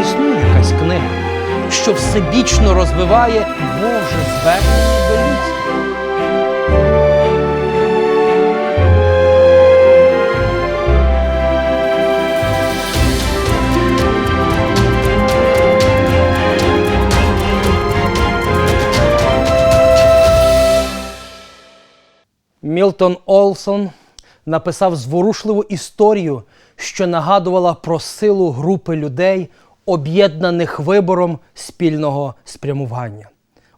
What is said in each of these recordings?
існує якась книга, що всебічно розвиває Боже звернення до людства. Мілтон Олсон написав зворушливу історію, що нагадувала про силу групи людей, об'єднаних вибором спільного спрямування.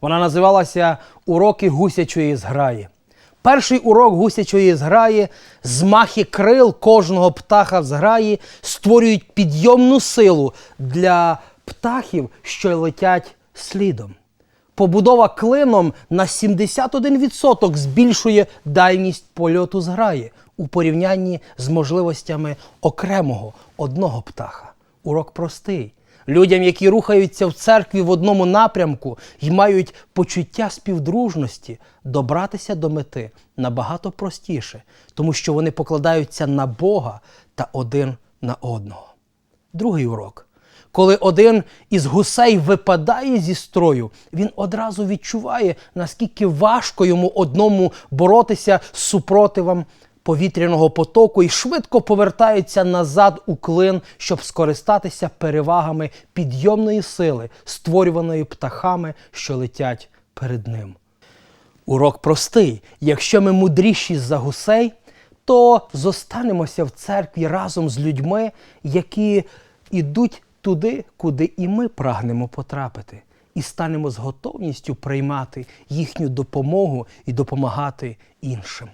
Вона називалася Уроки гусячої зграї. Перший урок гусячої зграї змахи крил кожного птаха в зграї створюють підйомну силу для птахів, що летять слідом. Побудова клином на 71% збільшує дальність польоту зграї у порівнянні з можливостями окремого одного птаха. Урок простий. Людям, які рухаються в церкві в одному напрямку і мають почуття співдружності, добратися до мети набагато простіше, тому що вони покладаються на Бога та один на одного. Другий урок. Коли один із гусей випадає зі строю, він одразу відчуває, наскільки важко йому одному боротися з супротивом повітряного потоку і швидко повертається назад у клин, щоб скористатися перевагами підйомної сили, створюваної птахами, що летять перед ним. Урок простий. Якщо ми мудріші за гусей, то зостанемося в церкві разом з людьми, які йдуть туди, куди і ми прагнемо потрапити, і станемо з готовністю приймати їхню допомогу і допомагати іншим.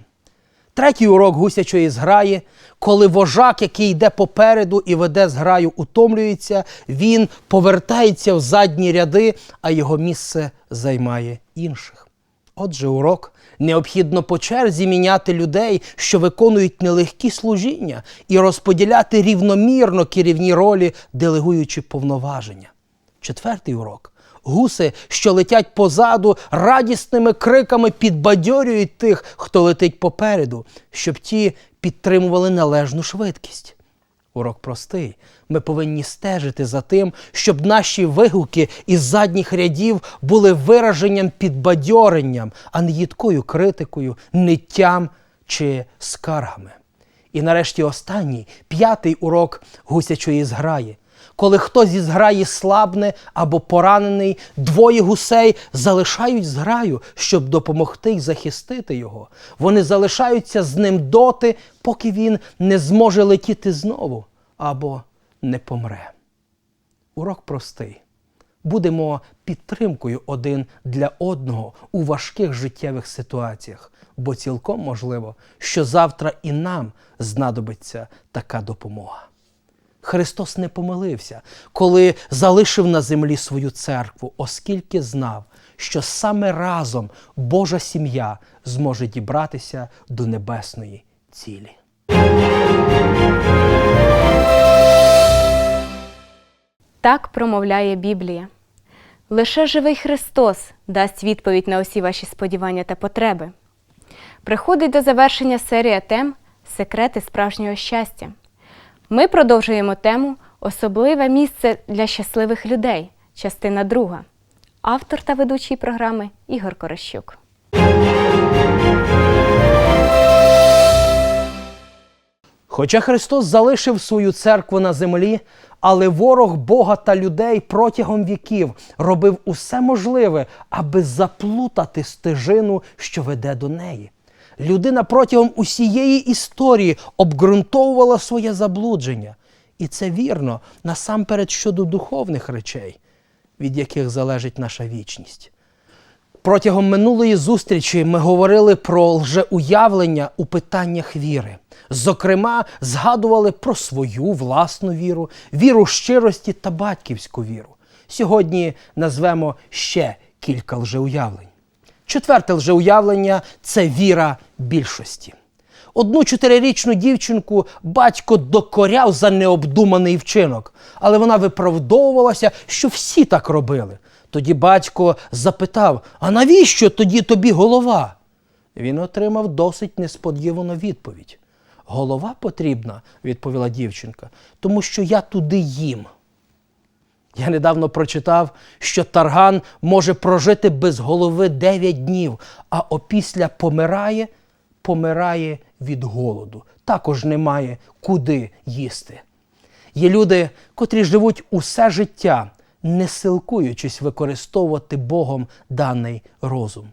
Третій урок гусячої зграї, коли вожак, який йде попереду і веде зграю, утомлюється, він повертається в задні ряди, а його місце займає інших. Отже, урок необхідно по черзі міняти людей, що виконують нелегкі служіння, і розподіляти рівномірно керівні ролі, делегуючи повноваження. Четвертий урок. Гуси, що летять позаду, радісними криками підбадьорюють тих, хто летить попереду, щоб ті підтримували належну швидкість. Урок простий. Ми повинні стежити за тим, щоб наші вигуки із задніх рядів були вираженням підбадьоренням, а не їдкою критикою, ниттям чи скаргами. І нарешті останній, п'ятий урок гусячої зграї. Коли хтось із зграї слабне або поранений, двоє гусей залишають зграю, щоб допомогти й захистити його. Вони залишаються з ним доти, поки він не зможе летіти знову або не помре. Урок простий. Будемо підтримкою один для одного у важких життєвих ситуаціях, бо цілком можливо, що завтра і нам знадобиться така допомога. Христос не помилився, коли залишив на землі свою церкву, оскільки знав, що саме разом Божа сім'я зможе дібратися до небесної цілі. Так промовляє Біблія. Лише живий Христос дасть відповідь на усі ваші сподівання та потреби. Приходить до завершення серія тем Секрети справжнього щастя. Ми продовжуємо тему Особливе місце для щасливих людей, частина друга. Автор та ведучий програми Ігор Корощук. Хоча Христос залишив свою церкву на землі, але ворог Бога та людей протягом віків робив усе можливе, аби заплутати стежину, що веде до неї. Людина протягом усієї історії обґрунтовувала своє заблудження. І це вірно насамперед щодо духовних речей, від яких залежить наша вічність. Протягом минулої зустрічі ми говорили про лжеуявлення у питаннях віри. Зокрема, згадували про свою власну віру, віру щирості та батьківську віру. Сьогодні назвемо ще кілька лжеуявлень. Четверте лжеуявлення це віра більшості. Одну чотирирічну дівчинку батько докоряв за необдуманий вчинок, але вона виправдовувалася, що всі так робили. Тоді батько запитав: А навіщо тоді тобі голова? Він отримав досить несподівану відповідь. Голова потрібна, відповіла дівчинка, тому що я туди їм. Я недавно прочитав, що тарган може прожити без голови 9 днів, а опісля помирає, помирає від голоду. Також немає куди їсти. Є люди, котрі живуть усе життя, не силкуючись використовувати Богом даний розум.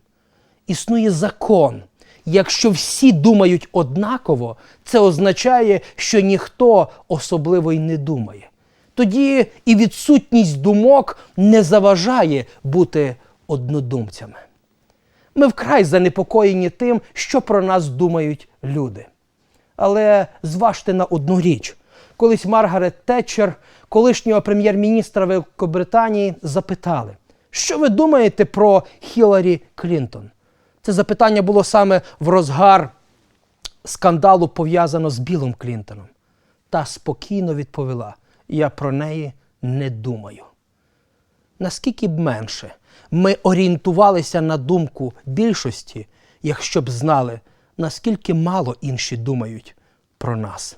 Існує закон. Якщо всі думають однаково, це означає, що ніхто особливо й не думає. Тоді і відсутність думок не заважає бути однодумцями. Ми вкрай занепокоєні тим, що про нас думають люди. Але зважте на одну річ. Колись Маргарет Тетчер, колишнього прем'єр-міністра Великобританії, запитали, що ви думаєте про Хіларі Клінтон? Це запитання було саме в розгар скандалу, пов'язано з Білом Клінтоном. Та спокійно відповіла: я про неї не думаю. Наскільки б менше ми орієнтувалися на думку більшості, якщо б знали, наскільки мало інші думають про нас.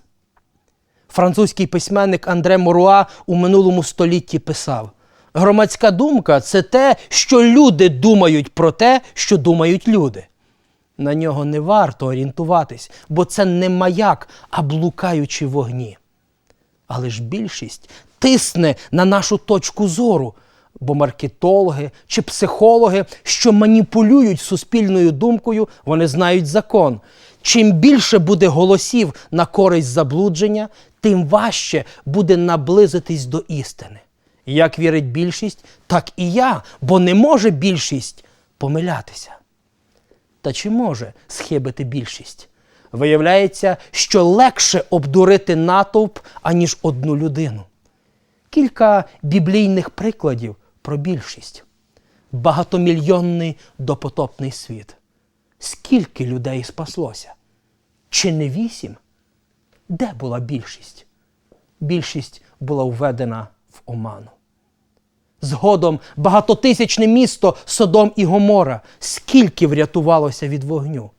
Французький письменник Андре Моруа у минулому столітті писав: громадська думка це те, що люди думають про те, що думають люди. На нього не варто орієнтуватись, бо це не маяк, а блукаючі вогні. Але ж більшість тисне на нашу точку зору, бо маркетологи чи психологи, що маніпулюють суспільною думкою, вони знають закон. Чим більше буде голосів на користь заблудження, тим важче буде наблизитись до істини. Як вірить більшість, так і я, бо не може більшість помилятися. Та чи може схибити більшість? Виявляється, що легше обдурити натовп, аніж одну людину. Кілька біблійних прикладів про більшість. Багатомільйонний допотопний світ. Скільки людей спаслося? Чи не вісім? Де була більшість? Більшість була введена в оману. Згодом багатотисячне місто Содом і Гомора. Скільки врятувалося від вогню?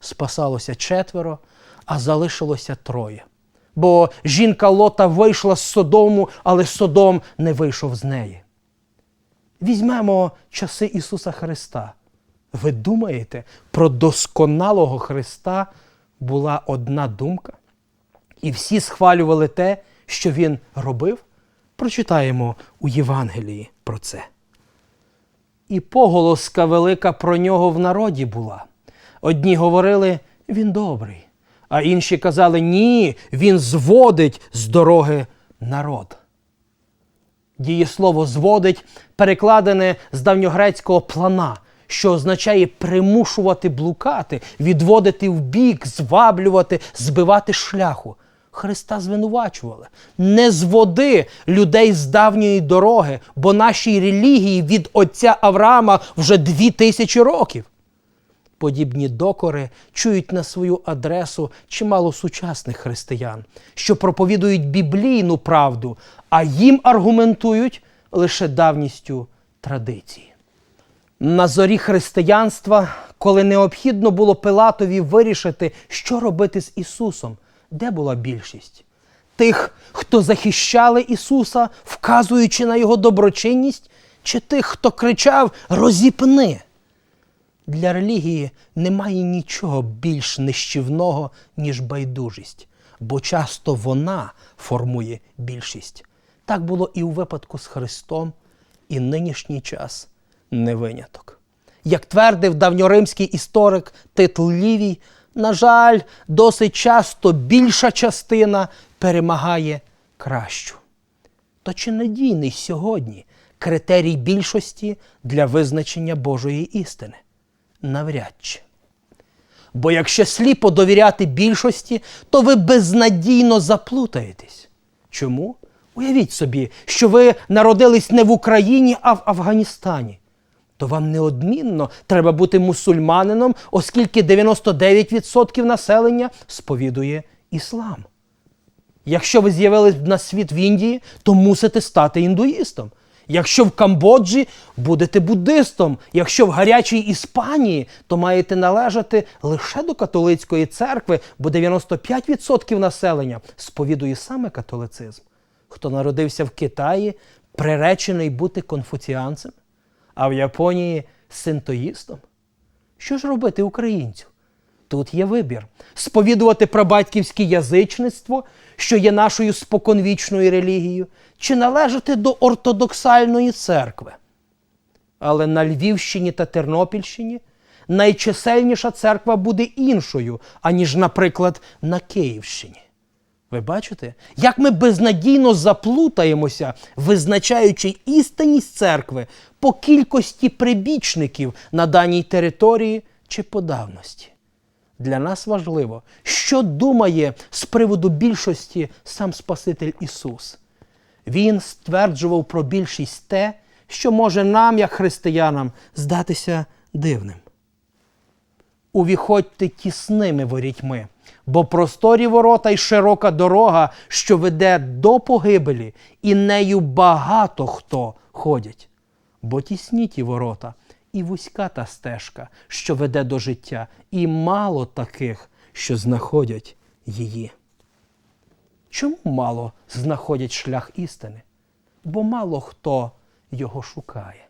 Спасалося четверо, а залишилося троє. Бо жінка Лота вийшла з Содому, але Содом не вийшов з неї. Візьмемо часи Ісуса Христа. Ви думаєте, про досконалого Христа була одна думка? І всі схвалювали те, що Він робив? Прочитаємо у Євангелії про це. І поголоска велика про нього в народі була. Одні говорили, він добрий, а інші казали, ні, він зводить з дороги народ. Дієслово зводить перекладене з давньогрецького плана, що означає примушувати блукати, відводити в бік, зваблювати, збивати шляху. Христа звинувачували. Не зводи людей з давньої дороги, бо нашій релігії від отця Авраама вже дві тисячі років. Подібні докори чують на свою адресу чимало сучасних християн, що проповідують біблійну правду, а їм аргументують лише давністю традиції. На зорі християнства, коли необхідно було Пилатові вирішити, що робити з Ісусом, де була більшість? Тих, хто захищали Ісуса, вказуючи на Його доброчинність, чи тих, хто кричав Розіпни? Для релігії немає нічого більш нищівного, ніж байдужість, бо часто вона формує більшість. Так було і у випадку з Христом, і нинішній час не виняток. Як твердив давньоримський історик Тит Лівій, на жаль, досить часто більша частина перемагає кращу. То чи надійний сьогодні критерій більшості для визначення Божої істини? Навряд чи. Бо якщо сліпо довіряти більшості, то ви безнадійно заплутаєтесь. Чому? Уявіть собі, що ви народились не в Україні, а в Афганістані. То вам неодмінно треба бути мусульманином, оскільки 99% населення сповідує іслам. Якщо ви з'явились на світ в Індії, то мусите стати індуїстом. Якщо в Камбоджі будете буддистом, якщо в гарячій Іспанії, то маєте належати лише до католицької церкви, бо 95% населення сповідує саме католицизм. Хто народився в Китаї, приречений бути конфуціанцем, а в Японії синтоїстом. Що ж робити українцю? Тут є вибір: сповідувати прабатьківське язичництво, що є нашою споконвічною релігією, чи належати до ортодоксальної церкви. Але на Львівщині та Тернопільщині найчисельніша церква буде іншою, аніж, наприклад, на Київщині. Ви бачите, як ми безнадійно заплутаємося, визначаючи істинність церкви по кількості прибічників на даній території чи по давності. Для нас важливо, що думає з приводу більшості сам Спаситель Ісус. Він стверджував про більшість те, що може нам, як християнам, здатися дивним. Увіходьте тісними ворітьми, бо просторі ворота й широка дорога, що веде до погибелі, і нею багато хто ходять. Бо тісні ті ворота, і вузька та стежка, що веде до життя, і мало таких, що знаходять її. Чому мало знаходять шлях істини? Бо мало хто його шукає.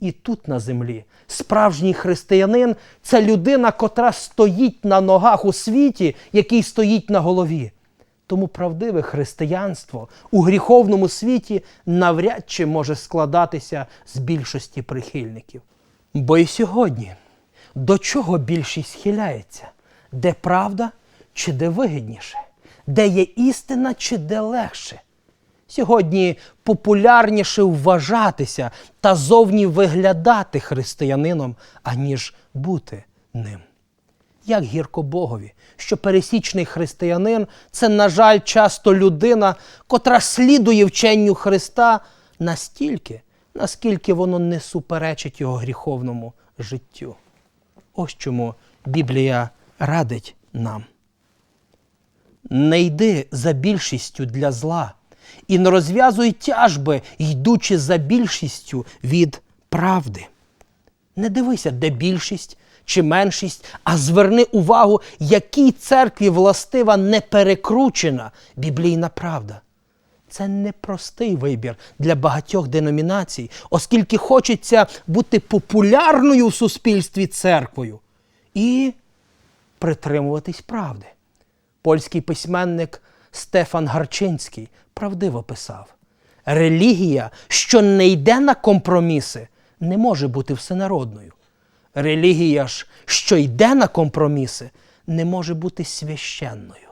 І тут на землі справжній християнин це людина, котра стоїть на ногах у світі, який стоїть на голові. Тому правдиве християнство у гріховному світі навряд чи може складатися з більшості прихильників. Бо і сьогодні до чого більшість схиляється? Де правда чи де вигідніше? Де є істина чи де легше? Сьогодні популярніше вважатися та зовні виглядати християнином, аніж бути ним. Як гірко Богові, що пересічний християнин це, на жаль, часто людина, котра слідує вченню Христа настільки, наскільки воно не суперечить його гріховному життю. Ось чому Біблія радить нам. Не йди за більшістю для зла, і не розв'язуй тяжби, йдучи за більшістю від правди. Не дивися, де більшість чи меншість, а зверни увагу, якій церкві властива неперекручена біблійна правда. Це непростий вибір для багатьох деномінацій, оскільки хочеться бути популярною в суспільстві церквою і притримуватись правди. Польський письменник Стефан Гарчинський правдиво писав: релігія, що не йде на компроміси, не може бути всенародною. Релігія ж, що йде на компроміси, не може бути священною.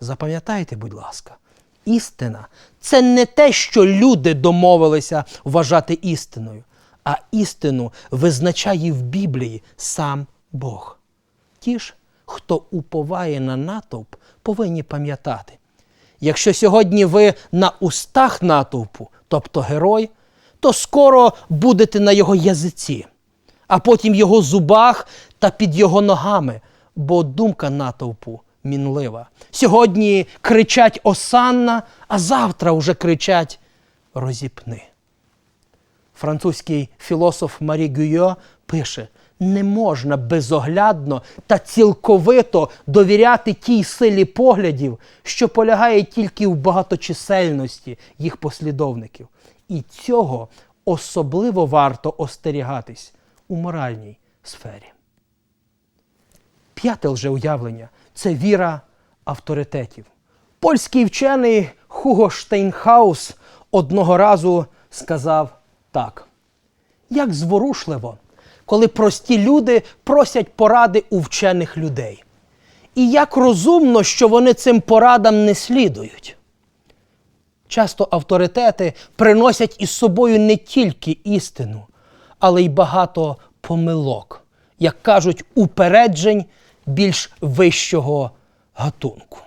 Запам'ятайте, будь ласка, істина це не те, що люди домовилися вважати істиною, а істину визначає в Біблії сам Бог. Ті ж, хто уповає на натовп, повинні пам'ятати. Якщо сьогодні ви на устах натовпу, тобто герой, то скоро будете на його язиці, а потім його зубах та під його ногами, бо думка натовпу мінлива. Сьогодні кричать осанна, а завтра вже кричать розіпни. Французький філософ Марі Гюйо пише: не можна безоглядно та цілковито довіряти тій силі поглядів, що полягає тільки в багаточисельності їх послідовників. І цього особливо варто остерігатись у моральній сфері. П'яте лжеуявлення це віра авторитетів. Польський вчений Хуго Штейнхаус одного разу сказав так: як зворушливо, коли прості люди просять поради у вчених людей. І як розумно, що вони цим порадам не слідують. Часто авторитети приносять із собою не тільки істину, але й багато помилок, як кажуть, упереджень більш вищого гатунку.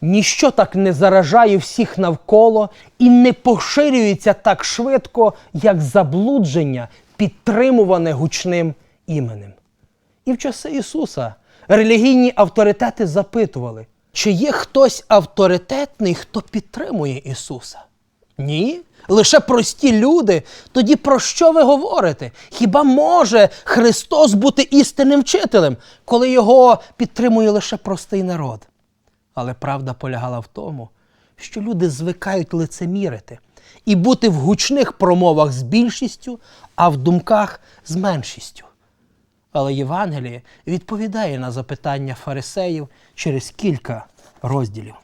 Ніщо так не заражає всіх навколо і не поширюється так швидко, як заблудження, підтримуване гучним іменем. І в часи Ісуса релігійні авторитети запитували, чи є хтось авторитетний, хто підтримує Ісуса? Ні. Лише прості люди. Тоді про що ви говорите? Хіба може Христос бути істинним вчителем, коли його підтримує лише простий народ? Але правда полягала в тому, що люди звикають лицемірити і бути в гучних промовах з більшістю, а в думках з меншістю. Але Євангеліє відповідає на запитання фарисеїв через кілька розділів.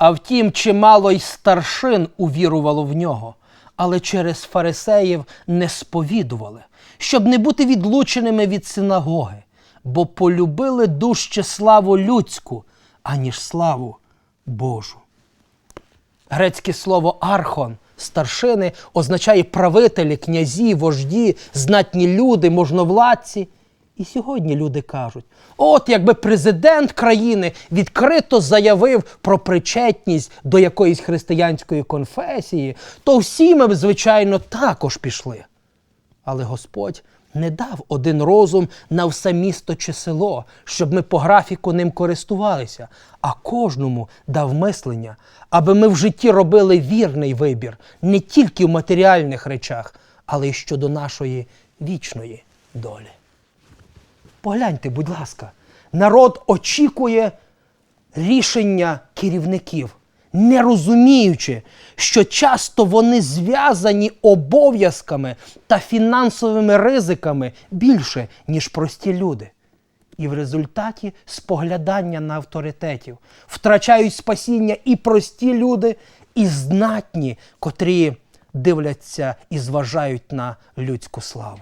А втім, чимало й старшин увірувало в нього, але через фарисеїв не сповідували, щоб не бути відлученими від синагоги, бо полюбили дужче славу людську, аніж славу Божу. Грецьке слово архон старшини означає правителі, князі, вожді, знатні люди, можновладці. І сьогодні люди кажуть: от якби президент країни відкрито заявив про причетність до якоїсь християнської конфесії, то всі ми б, звичайно, також пішли. Але Господь не дав один розум на все місто чи село, щоб ми по графіку ним користувалися, а кожному дав мислення, аби ми в житті робили вірний вибір не тільки в матеріальних речах, але й щодо нашої вічної долі. Погляньте, будь ласка, народ очікує рішення керівників, не розуміючи, що часто вони зв'язані обов'язками та фінансовими ризиками більше, ніж прості люди. І в результаті споглядання на авторитетів втрачають спасіння і прості люди, і знатні, котрі дивляться і зважають на людську славу.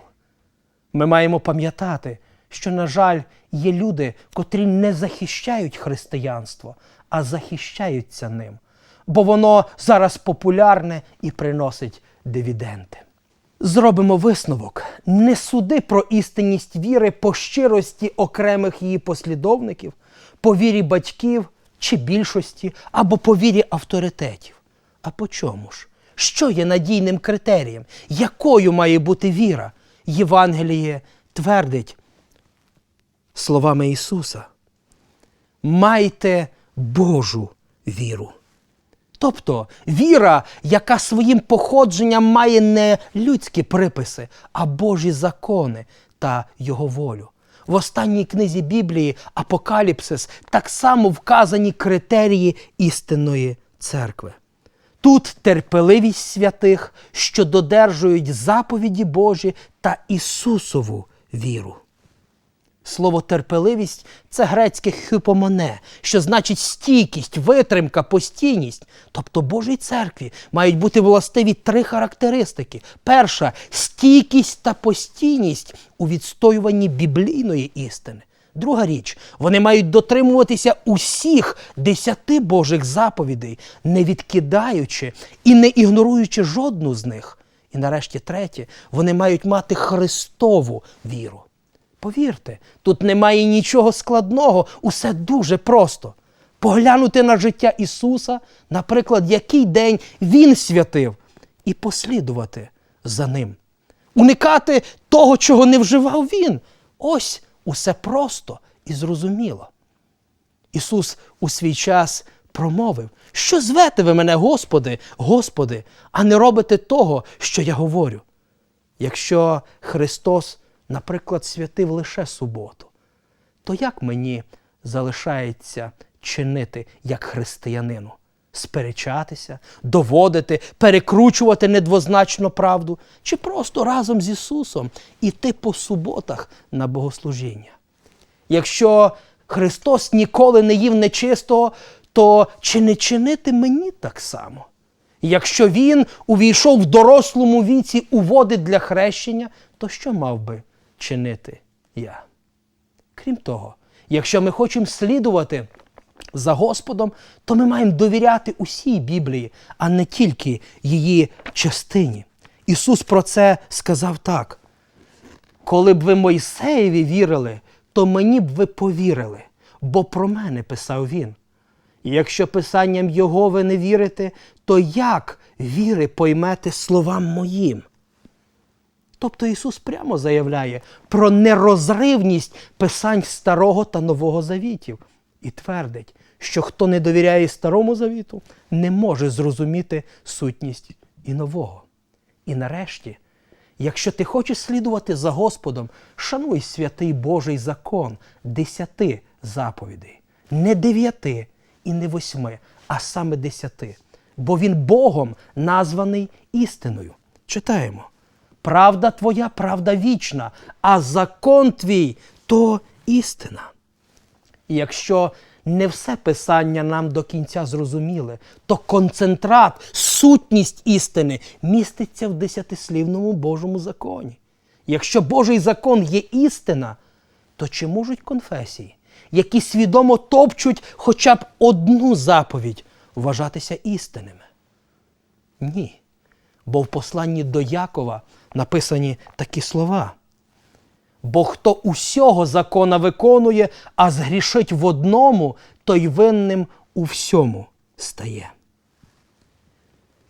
Ми маємо пам'ятати, що, на жаль, є люди, котрі не захищають християнство, а захищаються ним, бо воно зараз популярне і приносить дивіденди. Зробимо висновок: не суди про істинність віри по щирості окремих її послідовників, по вірі батьків чи більшості, або по вірі авторитетів. А по чому ж? Що є надійним критерієм? Якою має бути віра? Євангеліє твердить словами Ісуса. Майте Божу віру. Тобто віра, яка своїм походженням має не людські приписи, а Божі закони та Його волю. В останній книзі Біблії Апокаліпсис так само вказані критерії істинної церкви. Тут терпеливість святих, що додержують заповіді Божі та Ісусову віру. Слово терпеливість це грецьке хюпомоне, що значить стійкість, витримка, постійність. Тобто Божій церкві мають бути властиві три характеристики: перша стійкість та постійність у відстоюванні біблійної істини. Друга річ, вони мають дотримуватися усіх десяти Божих заповідей, не відкидаючи і не ігноруючи жодну з них. І нарешті третє, вони мають мати Христову віру. Повірте, тут немає нічого складного, усе дуже просто. Поглянути на життя Ісуса, наприклад, який день Він святив, і послідувати за Ним. Уникати того, чого не вживав Він. Ось усе просто і зрозуміло. Ісус у свій час промовив, що звете ви мене, Господи, Господи, а не робите того, що я говорю. Якщо Христос, наприклад, святив лише суботу, то як мені залишається чинити як християнину? Сперечатися, доводити, перекручувати недвозначно правду, чи просто разом з Ісусом іти по суботах на богослужіння? Якщо Христос ніколи не їв нечистого, то чи не чинити мені так само? Якщо він увійшов в дорослому віці у води для хрещення, то що мав би чинити я? Крім того, якщо ми хочемо слідувати за Господом, то ми маємо довіряти усій Біблії, а не тільки її частині. Ісус про це сказав так: коли б ви Мойсеєві вірили, то мені б ви повірили, бо про мене писав він. І якщо писанням Його ви не вірите, то як віри поймете словам моїм? Тобто Ісус прямо заявляє про нерозривність писань Старого та Нового Завітів і твердить, що хто не довіряє Старому Завіту, не може зрозуміти сутність і нового. І нарешті, якщо ти хочеш слідувати за Господом, шануй святий Божий закон десяти заповідей, не дев'яти і не восьми, а саме десяти. Бо він Богом названий істиною. Читаємо. Правда твоя, правда вічна, а закон твій то істина. І якщо не все писання нам до кінця зрозуміле, то концентрат, сутність істини міститься в десятислівному Божому законі. Якщо Божий закон є істина, то чи можуть конфесії, які свідомо топчуть хоча б одну заповідь, вважатися істинними? Ні. Бо в посланні до Якова написані такі слова. Бо хто усього закона виконує, а згрішить в одному, той винним у всьому стає.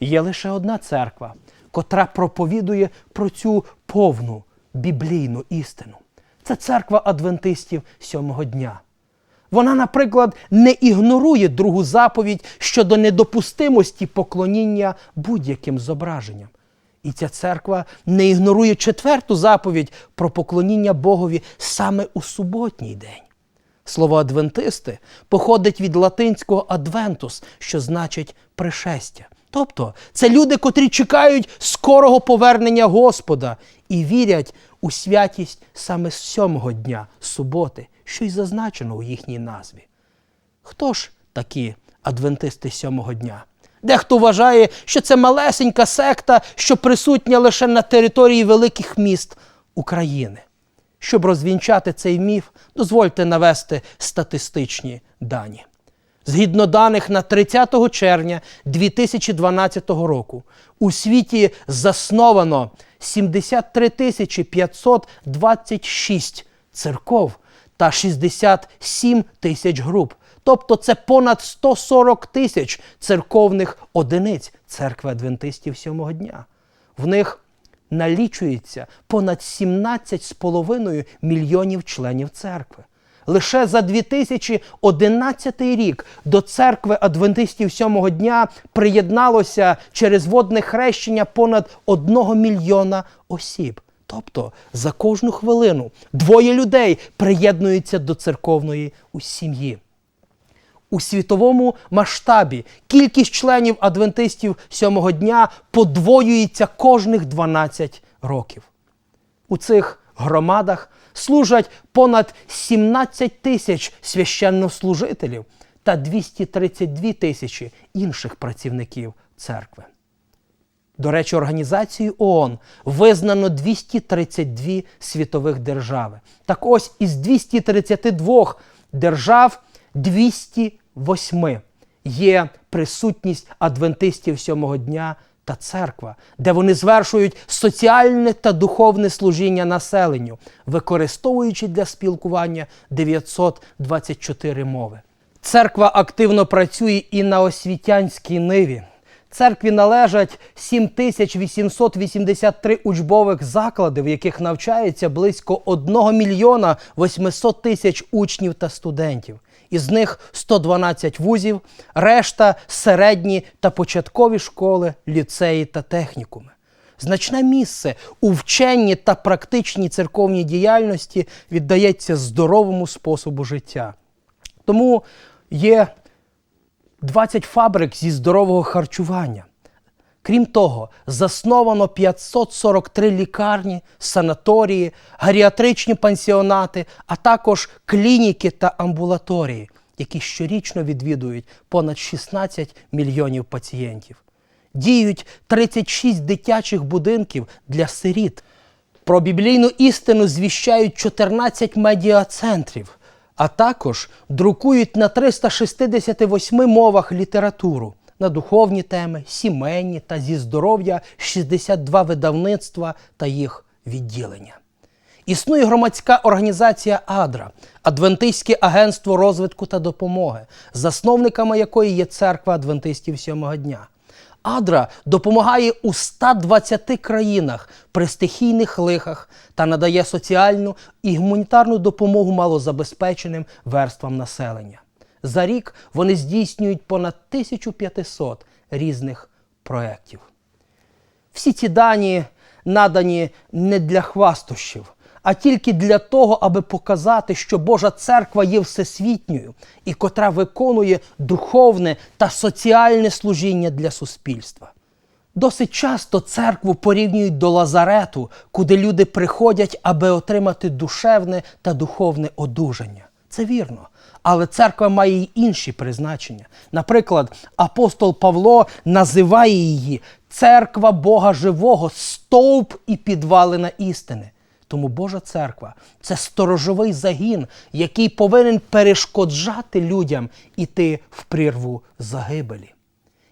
Є лише одна церква, котра проповідує про цю повну біблійну істину. Це церква адвентистів сьомого дня. Вона, наприклад, не ігнорує другу заповідь щодо недопустимості поклоніння будь-яким зображенням. І ця церква не ігнорує четверту заповідь про поклоніння Богові саме у суботній день. Слово адвентисти походить від латинського адвентус, що значить пришестя. Тобто це люди, котрі чекають скорого повернення Господа і вірять у святість саме сьомого дня суботи, що й зазначено у їхній назві. Хто ж такі адвентисти сьомого дня? Дехто вважає, що це малесенька секта, що присутня лише на території великих міст України. Щоб розвінчати цей міф, дозвольте навести статистичні дані. Згідно даних на 30 червня 2012 року у світі засновано 73 тисячі 526 церков та 67 тисяч груп. Тобто це понад 140 тисяч церковних одиниць церкви адвентистів сьомого дня. В них налічується понад 17,5 мільйонів членів церкви. Лише за 2011 рік до церкви адвентистів сьомого дня приєдналося через водне хрещення понад 1 мільйона осіб. Тобто за кожну хвилину двоє людей приєднуються до церковної сім'ї. У світовому масштабі кількість членів адвентистів сьомого дня подвоюється кожних 12 років. У цих громадах служать понад 17 тисяч священнослужителів та 232 тисячі інших працівників церкви. До речі, організацією ООН визнано 232 світових держави. Так ось із 232 держав 208 є присутність адвентистів сьомого дня та церква, де вони звершують соціальне та духовне служіння населенню, використовуючи для спілкування 924 мови. Церква активно працює і на освітянській ниві. Церкві належать 7883 учбових заклади, в яких навчається близько 1 мільйона 800 тисяч учнів та студентів. Із них 112 вузів, решта середні та початкові школи, ліцеї та технікуми. Значне місце у вченні та практичній церковній діяльності віддається здоровому способу життя. Тому є 20 фабрик зі здорового харчування. Крім того, засновано 543 лікарні, санаторії, гаріатричні пансіонати, а також клініки та амбулаторії, які щорічно відвідують понад 16 мільйонів пацієнтів. Діють 36 дитячих будинків для сиріт. Про біблійну істину звіщають 14 медіацентрів, а також друкують на 368 мовах літературу на духовні теми, сімейні та зі здоров'я 62 видавництва та їх відділення. Існує громадська організація АДРА Адвентистське агентство розвитку та допомоги, засновниками якої є церква адвентистів сьомого дня. Адра допомагає у 120 країнах при стихійних лихах та надає соціальну і гуманітарну допомогу малозабезпеченим верствам населення. За рік вони здійснюють понад 1500 різних проєктів. Всі ці дані надані не для хвастощів, а тільки для того, аби показати, що Божа церква є всесвітньою і котра виконує духовне та соціальне служіння для суспільства. Досить часто церкву порівнюють до лазарету, куди люди приходять, аби отримати душевне та духовне одужання. Це вірно. Але церква має й інші призначення. Наприклад, апостол Павло називає її церква Бога живого, стовп і підвалина істини. Тому Божа церква це сторожовий загін, який повинен перешкоджати людям іти в прірву загибелі.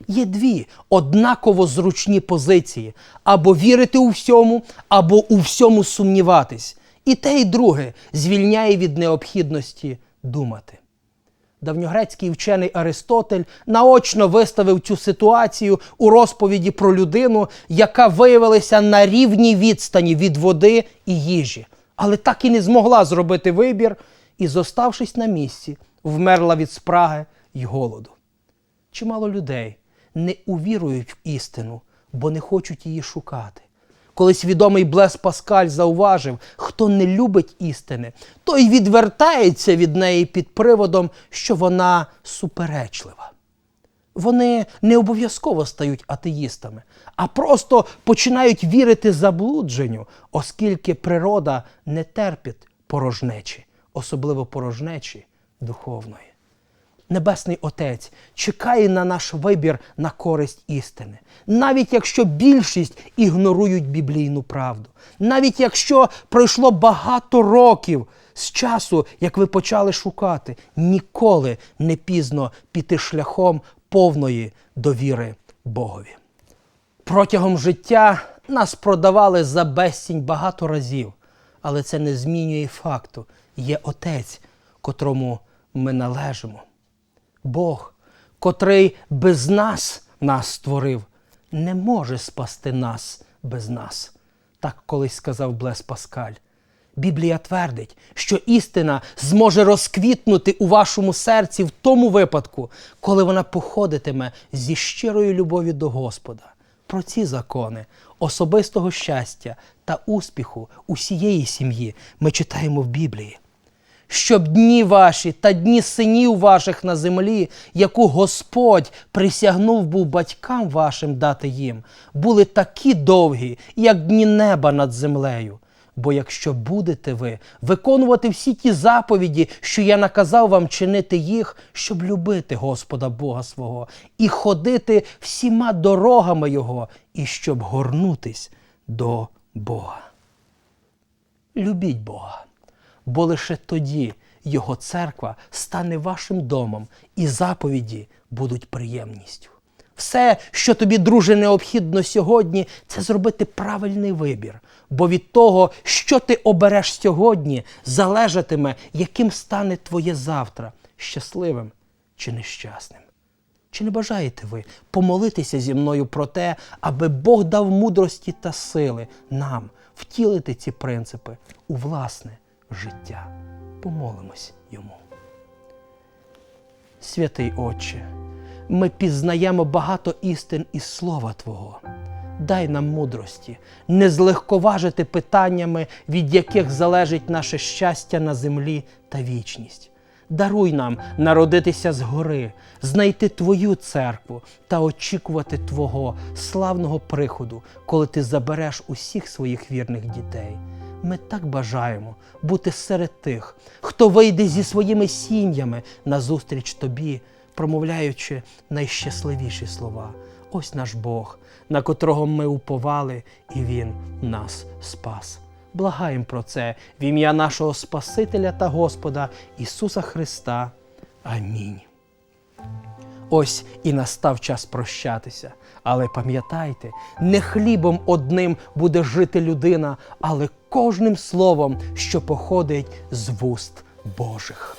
Є дві однаково зручні позиції: або вірити у всьому, або у всьому сумніватись. І те, і друге звільняє від необхідності думати. Давньогрецький вчений Аристотель наочно виставив цю ситуацію у розповіді про людину, яка виявилася на рівній відстані від води і їжі, але так і не змогла зробити вибір і, зоставшись на місці, вмерла від спраги й голоду. Чимало людей не увірують в істину, бо не хочуть її шукати. Колись відомий Блес Паскаль зауважив, хто не любить істини, той відвертається від неї під приводом, що вона суперечлива. Вони не обов'язково стають атеїстами, а просто починають вірити заблудженню, оскільки природа не терпить порожнечі, особливо порожнечі духовної. Небесний Отець чекає на наш вибір на користь істини, навіть якщо більшість ігнорують біблійну правду, навіть якщо пройшло багато років з часу, як ви почали шукати, ніколи не пізно піти шляхом повної довіри Богові. Протягом життя нас продавали за безцінь багато разів, але це не змінює факту. Є Отець, котрому ми належимо. Бог, котрий без нас нас створив, не може спасти нас без нас. Так колись сказав Блес Паскаль. Біблія твердить, що істина зможе розквітнути у вашому серці в тому випадку, коли вона походитиме зі щирою любові до Господа. Про ці закони особистого щастя та успіху усієї сім'ї ми читаємо в Біблії щоб дні ваші та дні синів ваших на землі, яку Господь присягнув був батькам вашим дати їм, були такі довгі, як дні неба над землею. Бо якщо будете ви виконувати всі ті заповіді, що я наказав вам чинити їх, щоб любити Господа Бога свого і ходити всіма дорогами Його, і щоб горнутись до Бога. Любіть Бога бо лише тоді Його церква стане вашим домом, і заповіді будуть приємністю. Все, що тобі, друже, необхідно сьогодні, це зробити правильний вибір. Бо від того, що ти обереш сьогодні, залежатиме, яким стане твоє завтра щасливим чи нещасним. Чи не бажаєте ви помолитися зі мною про те, аби Бог дав мудрості та сили нам втілити ці принципи у власне життя. Помолимось йому. Святий Отче, ми пізнаємо багато істин із Слова Твого. Дай нам мудрості, не злегковажити питаннями, від яких залежить наше щастя на землі та вічність. Даруй нам народитися згори, знайти Твою церкву та очікувати Твого славного приходу, коли Ти забереш усіх своїх вірних дітей. Ми так бажаємо бути серед тих, хто вийде зі своїми сім'ями назустріч тобі, промовляючи найщасливіші слова. Ось наш Бог, на котрого ми уповали, і Він нас спас. Благаємо про це в ім'я нашого Спасителя та Господа Ісуса Христа. Амінь. Ось і настав час прощатися. Але пам'ятайте, не хлібом одним буде жити людина, але кожним словом, що походить з вуст Божих.